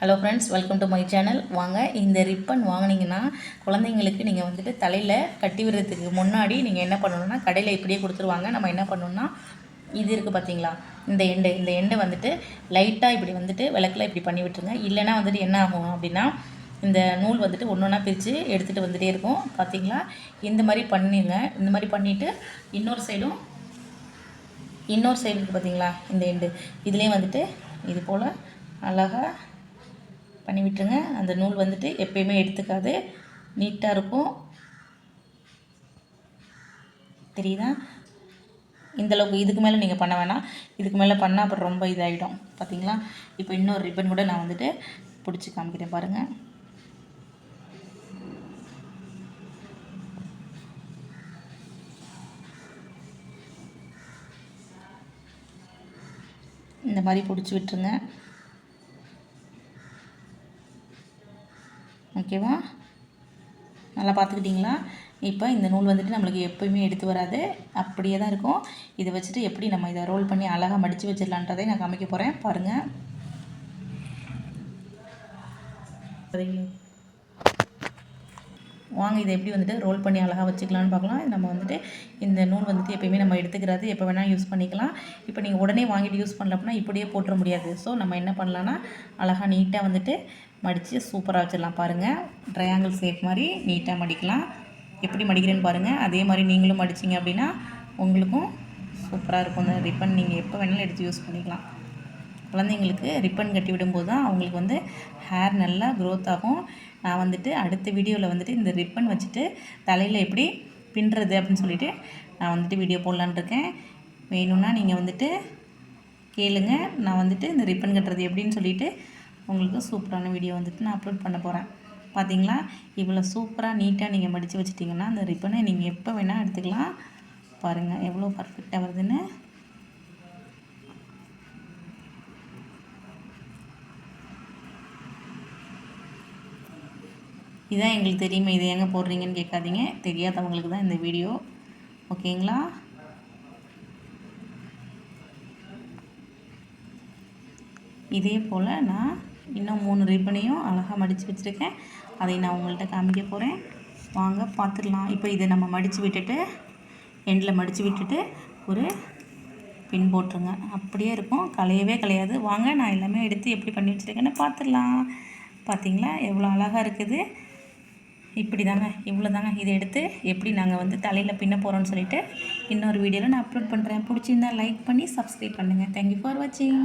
Hello friends welcome to my channel வாங்க இந்த ribbon வாங்குனீங்கன்னா குழந்தைங்களுக்கு நீங்கள் வந்துட்டு தலையில் கட்டி விடுறதுக்கு முன்னாடி நீங்கள் என்ன பண்ணணும்னா கடையில் இப்படியே கொடுத்துருவாங்க. நம்ம என்ன பண்ணணும்னா இது இருக்குது பார்த்தீங்களா இந்த எண்டு. இந்த எண்டை வந்துட்டு லைட்டாக இப்படி வந்துட்டு விளக்கில் இப்படி பண்ணி விட்டுருங்க. இல்லைன்னா வந்துட்டு என்ன ஆகும் அப்படின்னா இந்த நூல் வந்துட்டு ஒன்று ஒன்றா பிரித்து எடுத்துகிட்டு வந்துகிட்டே இருக்கும். பார்த்தீங்களா இந்த மாதிரி பண்ணிடுங்க இந்த மாதிரி பண்ணிவிட்டு இன்னொரு சைடும் இன்னொரு சைடு இருக்குது பார்த்தீங்களா இந்த எண்டு. இதுலேயும் வந்துட்டு இது போல் அழகாக பண்ணி விட்டுருங்க. அந்த நூல் வந்துட்டு எப்பயுமே எடுத்துக்காது. நீட்டாக இருக்கும். தெரியுதா? இந்தளவுக்கு இதுக்கு மேலே நீங்கள் பண்ண வேணாம். இதுக்கு மேலே பண்ணால் அப்புறம் ரொம்ப இதாகிடும் பார்த்தீங்களா இப்போ இன்னொரு ரிப்பன் கூட நான் வந்துட்டு பிடிச்சி காமிக்கிறேன் பாருங்கள் இந்த மாதிரி பிடிச்சி விட்டுருங்க. ஓகேவா? நல்லா பார்த்துக்கிட்டிங்களா? இப்போ இந்த நூல் வந்துட்டு நம்மளுக்கு எப்போயுமே எடுத்து வராது. அப்படியே தான் இருக்கும். இதை வச்சுட்டு எப்படி நம்ம இதை ரோல் பண்ணி அழகாக மடித்து வச்சிடலான்றதை நான் காமிக்க போகிறேன் பாருங்கள் வாங்க இதை எப்படி வந்துட்டு ரோல் பண்ணி அழகாக வச்சுக்கலான்னு பார்க்கலாம். நம்ம வந்துட்டு இந்த நூல் வந்துட்டு எப்போயுமே நம்ம எடுத்துக்கிறது. எப்போ வேணால் யூஸ் பண்ணிக்கலாம். இப்போ நீங்கள் உடனே வாங்கிட்டு யூஸ் பண்ணல அப்படின்னா இப்படியே போட்டுற முடியாது. ஸோ நம்ம என்ன பண்ணலான்னா அழகாக நீட்டாக வந்துட்டு மடித்து சூப்பராக வச்சிடலாம் பாருங்கள் ட்ரையாங்கிள் ஷேப் மாதிரி நீட்டாக மடிக்கலாம். எப்படி மடிக்கிறேன்னு பாருங்கள் அதே மாதிரி நீங்களும் மடிச்சிங்க அப்படின்னா உங்களுக்கும் சூப்பராக இருக்கும். அந்த ரிப்பன் நீங்கள் எப்போ வேணாலும் எடுத்து யூஸ் பண்ணிக்கலாம். குழந்தைங்களுக்கு ரிப்பன் கட்டி விடும்போது தான் அவங்களுக்கு வந்து ஹேர் நல்லா க்ரோத் ஆகும். நான் வந்துட்டு அடுத்த வீடியோவில் வந்துட்டு இந்த ரிப்பன் வச்சுட்டு தலையில் எப்படி பின்னுறது அப்படின்னு சொல்லிட்டு நான் வந்துட்டு வீடியோ போடலான்னு இருக்கேன். வேணும்னா நீங்கள் வந்துட்டு கேளுங்க. நான் வந்துட்டு இந்த ரிப்பன் கட்டுறது எப்படின்னு சொல்லிவிட்டு உங்களுக்கு சூப்பரான வீடியோ வந்துட்டு நான் அப்லோட் பண்ண போகிறேன் பார்த்தீங்களா இவ்வளோ சூப்பராக நீட்டாக நீங்கள் மடித்து வச்சிட்டிங்கன்னா அந்த ரிப்பனை நீங்கள் எப்போ வேணால் எடுத்துக்கலாம். பாருங்கள் எவ்வளோ பர்ஃபெக்டாக வருதுன்னு. இதான் எங்களுக்கு தெரியுமே இதை எங்கே போடுறீங்கன்னு கேட்காதீங்க. தெரியாதவங்களுக்கு தான் இந்த வீடியோ ஓகேங்களா? இதே போல் நான் இன்னும் மூணு ரிப்பனையும் அழகாக மடித்து வச்சுருக்கேன். அதை நான் உங்கள்கிட்ட காமிக்க போகிறேன் வாங்க பார்த்துடலாம் இப்போ இதை நம்ம மடித்து விட்டுட்டு எண்டில் மடித்து விட்டுட்டு ஒரு பின் போட்டுருங்க. அப்படியே இருக்கும். கலையவே கலையாது வாங்க நான் எல்லாமே எடுத்து எப்படி பண்ணி வச்சுருக்கேன்னு பார்த்துடலாம் பார்த்தீங்களா எவ்வளோ அழகாக இருக்குது. இப்படி தாங்க இவ்வளோ தாங்க இதை எடுத்து எப்படி நாங்கள் வந்து தலையில் பின்ன போகிறோம்னு சொல்லிட்டு இன்னொரு வீடியோவில் நான் அப்லோட் பண்ணுறேன் பிடிச்சிருந்தா லைக் பண்ணி சப்ஸ்கிரைப் பண்ணுங்கள் தேங்க்யூ ஃபார் வாட்சிங்